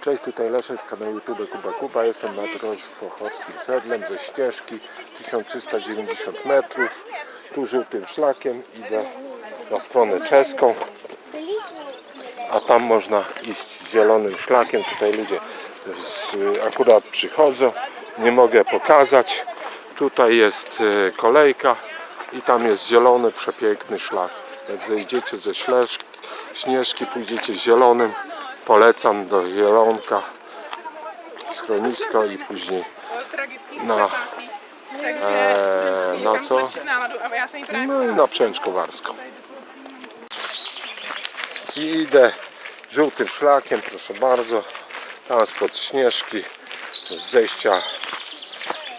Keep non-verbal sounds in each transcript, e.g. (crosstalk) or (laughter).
Cześć, tutaj Leszek z kanału YouTube Kuba Kuba. Jestem nad Rozwochorskim Sedlem ze ścieżki 1390 metrów. Tu żółtym szlakiem idę na stronę czeską, a tam można iść zielonym szlakiem. Tutaj ludzie z, akurat przychodzą. Nie mogę pokazać. Tutaj jest e, kolejka i tam jest zielony, przepiękny szlak. Jak zejdziecie ze śnieżki, pójdziecie zielonym, polecam do Zielonka, schronisko i później No. Eee, musí na co? právě no i na Przęcz Kowarską. I idę żółtym szlakiem, proszę bardzo, tam spod śnieżki, z zejścia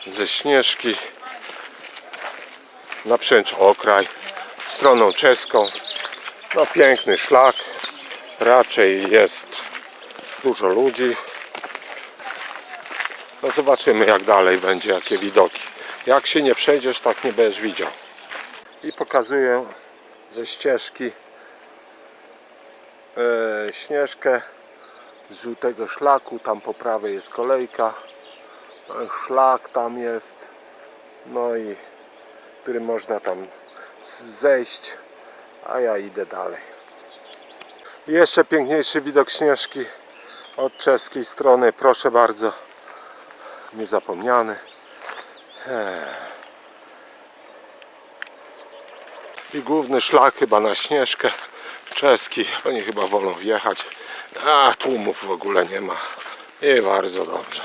ze śnieżki na Przęcz Okraj, stroną czeską. No piękny szlak, raczej jest dużo ludzi. No zobaczymy jak dalej będzie, jakie widoki. Jak się nie przejdziesz, tak nie będziesz widział. I pokazuję ze ścieżki e, śnieżkę z żółtego szlaku. Tam po prawej jest kolejka. E, Szlak tam jest. No i który można tam zejść. A ja idę dalej. Jeszcze piękniejszy widok śnieżki od czeskiej strony. Proszę bardzo. Niezapomniany. I główny szlak chyba na Śnieżkę czeski. Oni chyba wolą wjechać. A tłumów w ogóle nie ma. I bardzo dobrze.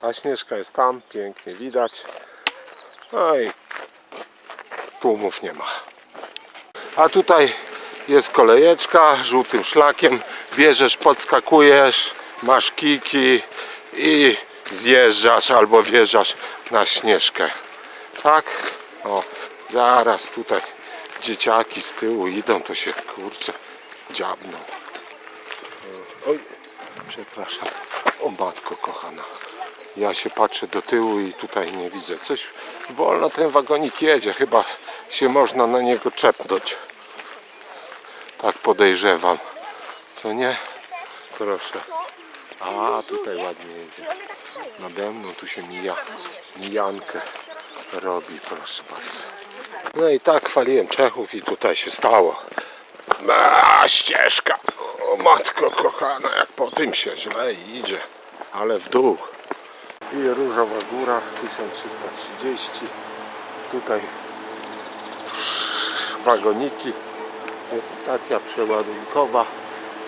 A Śnieżka jest tam, pięknie widać. No i tłumów nie ma. A tutaj jest kolejeczka żółtym szlakiem. Bierzesz, podskakujesz, masz kiki i zjeżdżasz albo wjeżdżasz na Śnieżkę. Tak? O, zaraz tutaj dzieciaki z tyłu idą, to się kurczę dziabną. Oj, przepraszam. O matko kochana. Ja się patrzę do tyłu i tutaj nie widzę. Coś wolno ten wagonik jedzie. Chyba się można na niego czepnąć. Tak podejrzewam. Co nie? Proszę. A tutaj ładnie jedzie. Nade mną tu się mija, mijankę robi, proszę bardzo. No i tak chwaliłem Czechów i tutaj się stało. A, ścieżka. O matko kochana, jak po tym się źle idzie. Ale w dół. I Różowa Góra 1330. Tutaj wagoniki. Jest stacja przeładunkowa.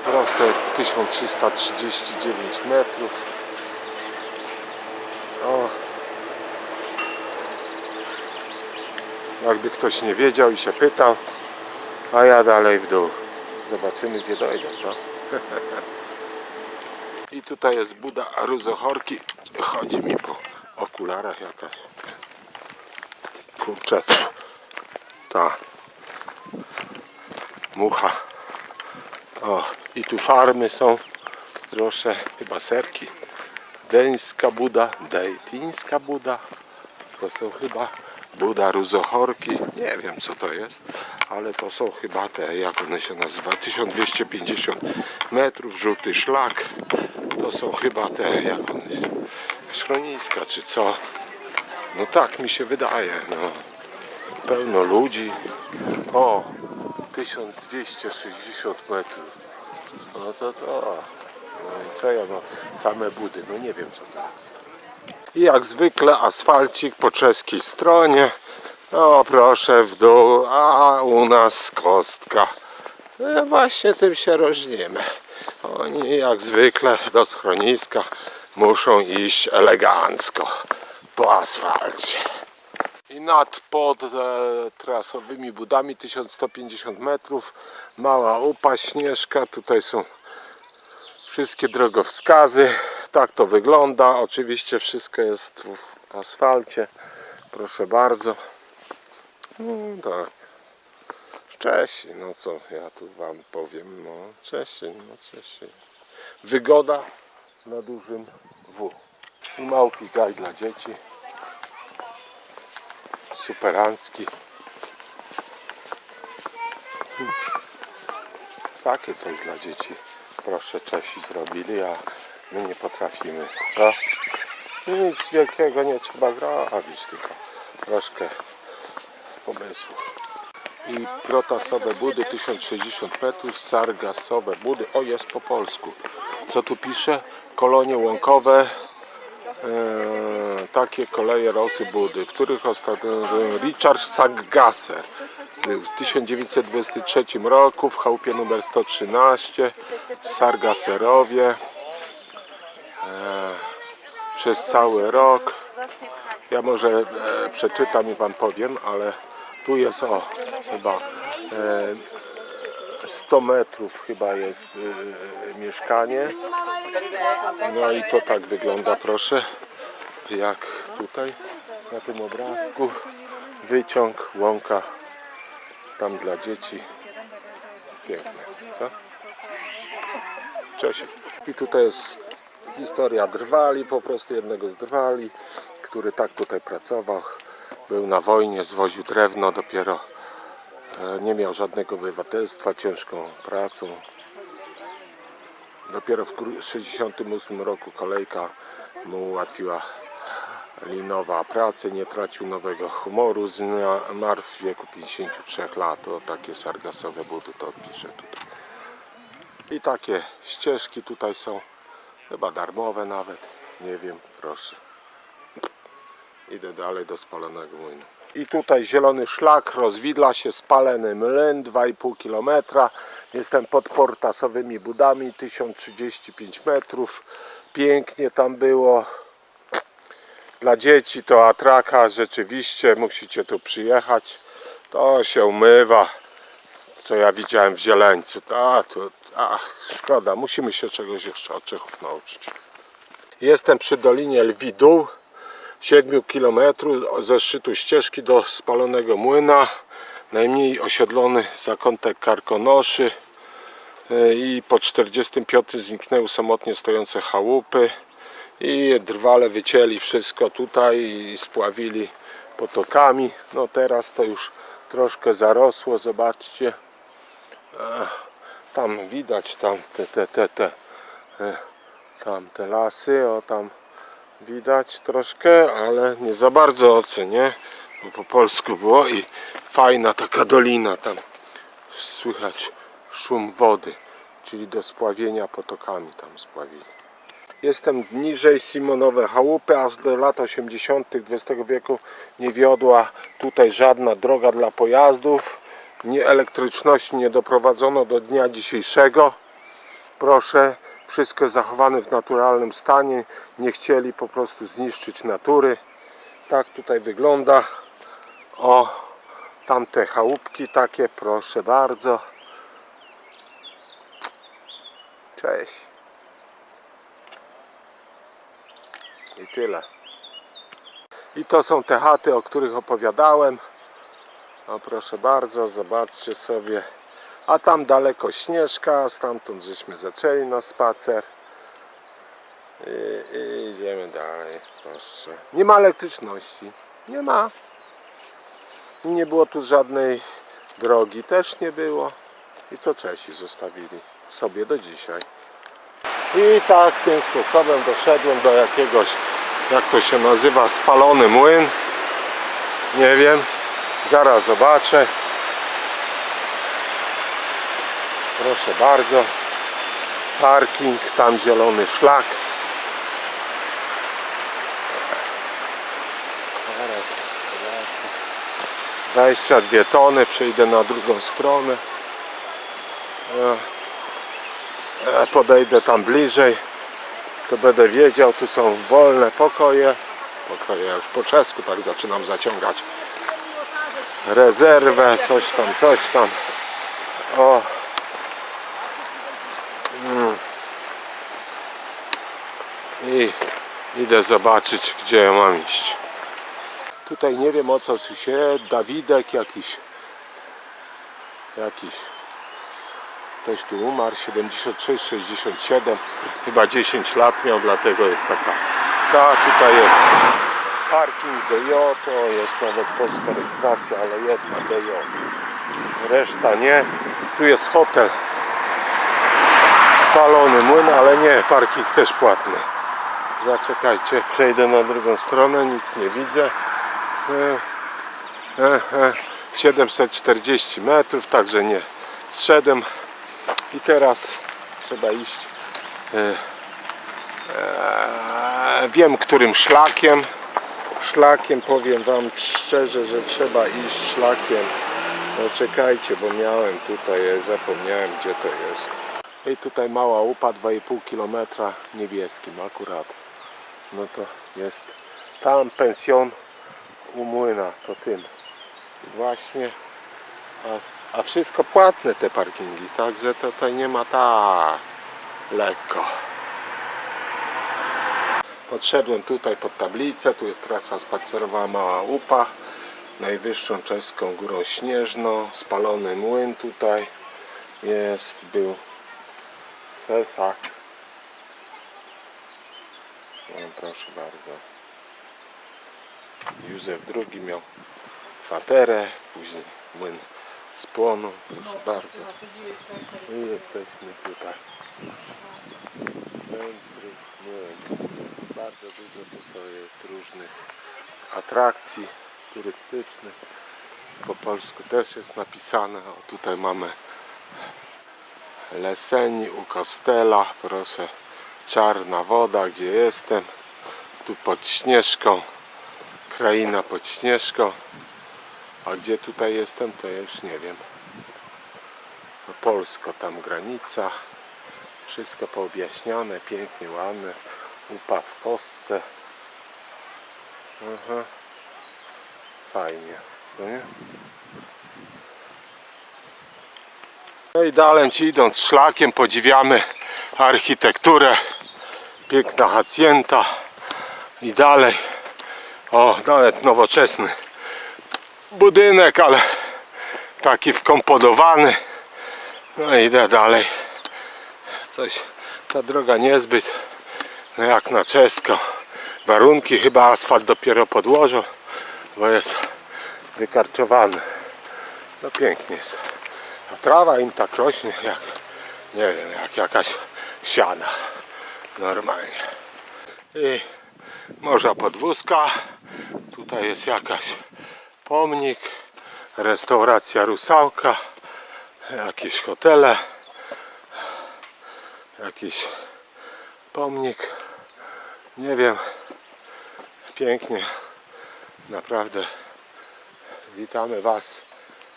Proste 1339 metrów. O, jakby ktoś nie wiedział i się pytał, a ja dalej w dół. Zobaczymy gdzie dojdę, co? (laughs) I tutaj jest Buda Ruzochorki. Chodzi mi po okularach jakaś. Kurczę. Ta. Mucha. O, i tu farmy są. Proszę, chyba serki. Deńska Buda, Dejtińska Buda. To są chyba Buda Ruzochorki. Nie wiem co to jest, ale to są chyba te, jak one się nazywa, 1250 metrów, żółty szlak. To są chyba te, jak one się, schroniska czy co. No tak mi się wydaje, no. Pełno ludzi. O, 1260 metrów. No to to. No i co ja mam? Same budy, no nie wiem co to jest. I jak zwykle asfalcik po czeskiej stronie. No proszę w dół, a u nas kostka. No właśnie tym się różnimy. Oni jak zwykle do schroniska muszą iść elegancko po asfalcie. Nad pod e, trasowymi budami 1150 metrów mała upa śnieżka. Tutaj są wszystkie drogowskazy. Tak to wygląda. Oczywiście wszystko jest w asfalcie. Proszę bardzo. No tak. Czesi, no co ja tu wam powiem. No Czesi, no Czesi. Wygoda na dużym W. I małpi gaj dla dzieci. Superancki. Takie coś dla dzieci. proszę Czesi zrobili, a my nie potrafimy, co? Nic wielkiego nie trzeba zrobić, tylko troszkę pomysłu. I protasowe budy 1060 metrów, sargasowe budy, o jest po polsku. Co tu pisze? Kolonie łąkowe, e, takie koleje Rosy Budy, w których ostatnio Richard Saggasser w 1923 roku w chałupie numer 113 Sargaserowie e, przez cały rok. Ja może e, przeczytam i Wam powiem, ale tu jest o chyba e, 100 metrów chyba jest e, mieszkanie. No i to tak wygląda, proszę, jak tutaj na tym obrazku. Wyciąg, łąka, tam dla dzieci. Pięknie, co? Cześć. I tutaj jest historia drwali, po prostu jednego z drwali, który tak tutaj pracował. Był na wojnie, zwoził drewno, dopiero e, nie miał żadnego obywatelstwa, ciężką pracą. Dopiero w 1968 roku kolejka mu ułatwiła linowa pracę, nie tracił nowego humoru, zmarł w wieku 53 lat. O takie sargasowe budy to pisze tutaj. I takie ścieżki tutaj są, chyba darmowe nawet, nie wiem, proszę. Idę dalej do spalonego młynu. I tutaj zielony szlak, rozwidla się, spalony mlyn, 2,5 km. Jestem pod portasowymi budami, 1035 metrów. Pięknie tam było. Dla dzieci to atraka, rzeczywiście musicie tu przyjechać. To się umywa, co ja widziałem w Zieleńcu. A, to, ach, szkoda, musimy się czegoś jeszcze od Czechów nauczyć. Jestem przy Dolinie Lwi Dół. 7 km ze szczytu ścieżki do spalonego młyna. Najmniej osiedlony zakątek Karkonoszy. Yy, I po 45 zniknęły samotnie stojące chałupy. I drwale wycięli wszystko tutaj i spławili potokami. No teraz to już troszkę zarosło, zobaczcie. Ech, Tam widać tam te, te, te, te, e, tam te lasy, o tam widać troszkę, ale nie za bardzo ocenię, bo po polsku było i fajna taka dolina tam słychać szum wody, czyli do spławienia potokami tam spławili. Jestem niżej Simonowe Chałupy, aż do lat 80. XX wieku nie wiodła tutaj żadna droga dla pojazdów. Nie elektryczności nie doprowadzono do dnia dzisiejszego. Proszę, wszystko zachowane w naturalnym stanie. Nie chcieli po prostu zniszczyć natury. Tak tutaj wygląda. O, tamte chałupki takie, proszę bardzo. Cześć. I tyle. I to są te chaty, o których opowiadałem. O proszę bardzo, zobaczcie sobie. A tam daleko Śnieżka, stamtąd żeśmy zaczęli na spacer. I, i idziemy dalej, proszę. Nie ma elektryczności. Nie ma. Nie było tu żadnej drogi, też nie było. I to Czesi zostawili sobie do dzisiaj. I tak tym sposobem doszedłem do jakiegoś, jak to się nazywa, spalony młyn. Nie wiem, zaraz zobaczę. Proszę bardzo. Parking, tam zielony szlak. Zaraz zobaczę. 22 tony, przejdę na drugą stronę. E, e, Podejdę tam bliżej, to będę wiedział, tu są wolne pokoje. Pokoje już po czesku, tak zaczynam zaciągać rezerwę, coś tam, coś tam. O. Mm. I idę zobaczyć, gdzie ja mam iść. Tutaj nie wiem o co się, Dawidek jakiś, jakiś, ktoś tu umarł, 76, 67, chyba 10 lat miał, dlatego jest taka, ta tutaj jest parking DJ, to jest nawet polska rejestracja, ale jedna DJ, reszta nie. Tu jest hotel Spa spalony młyn, ale nie, parking też płatny. Zaczekajcie, przejdę na drugą stronę, nic nie widzę. E, e, e, 740 metrów, także nie zszedłem. I teraz trzeba iść. E, e, wiem, którym szlakiem. Szlakiem powiem Wam szczerze, że trzeba iść szlakiem. No czekajcie, bo miałem tutaj, zapomniałem gdzie to jest. I tutaj mała łupa 2,5 km niebieskim akurat. No to jest tam pensjon u młyna, to tym. Właśnie. A, a wszystko płatne te parkingi, także tutaj nie ma tak lekko. Podszedłem tutaj pod tablicę, tu jest trasa spacerowa Mała Łupa, najwyższą czeską górą śnieżną, spalony młyn tutaj jest, był sesak. No, proszę bardzo. Józef II miał kwaterę, później młyn spłonął, proszę bardzo. I jesteśmy tutaj. Centrum młyn. Bardzo dużo tu są jest różnych atrakcji turystycznych. Po polsku też jest napisane. O, tutaj mamy Leseni u Kostela. Proszę, czarna woda, gdzie jestem. Tu pod Śnieżką. Kraina pod Śnieżką. A gdzie tutaj jestem, to ja już nie wiem. No, Polsko, tam granica. Wszystko poobjaśnione, pięknie, ładne. Upa w kostce. Aha. Fajnie, co nie? No i dalej idąc szlakiem podziwiamy architekturę. Piękna hacienda. I dalej. O, nawet nowoczesny budynek, ale taki wkomponowany. No idę dalej. Coś, ta droga niezbyt, no jak na czesko. Warunki chyba asfalt dopiero podłożą, bo jest wykarczowany. No pięknie jest. A trawa im tak rośnie jak, nie wiem, jak jakaś siana. Normalnie. I morza podwózka. Tutaj jest jakaś pomnik, restauracja Rusałka, jakieś hotele, jakiś pomnik. Nie wiem, pięknie, naprawdę. Witamy Was,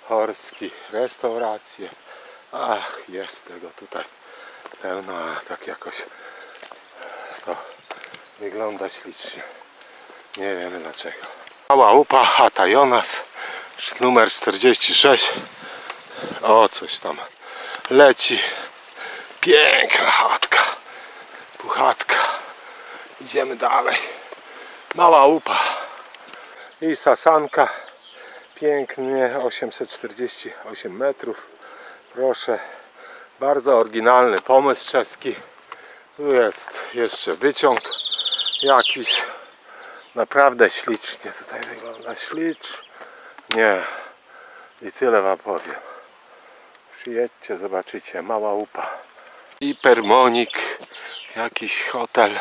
Horski, restauracje. Ach, jest tego tutaj pełno, a tak jakoś to wygląda ślicznie. Nie wiemy dlaczego. Mała upa, Hata Jonas, numer 46. O, coś tam leci. Piękna chatka. Puchatka. Idziemy dalej. Mała upa. I sasanka. Pięknie, 848 metrów. Proszę. Bardzo oryginalny pomysł czeski. Tu jest jeszcze wyciąg jakiś. Naprawdę ślicznie tutaj wygląda. Ślicz. Nie. I tyle wam powiem. Przyjedźcie, zobaczycie. Mała upa. Hipermonik. Jakiś hotel.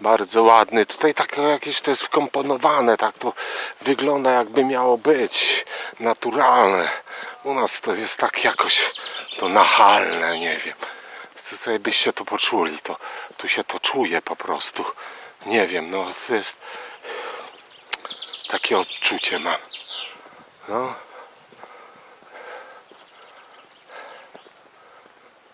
Bardzo ładny. Tutaj tak jakieś to jest wkomponowane. Tak to wygląda jakby miało być. Naturalne. U nas to jest tak jakoś to nachalne. Nie wiem. Tutaj byście to poczuli. To, tu się to czuje po prostu. Nie wiem. No to jest takie odczucie mam. No.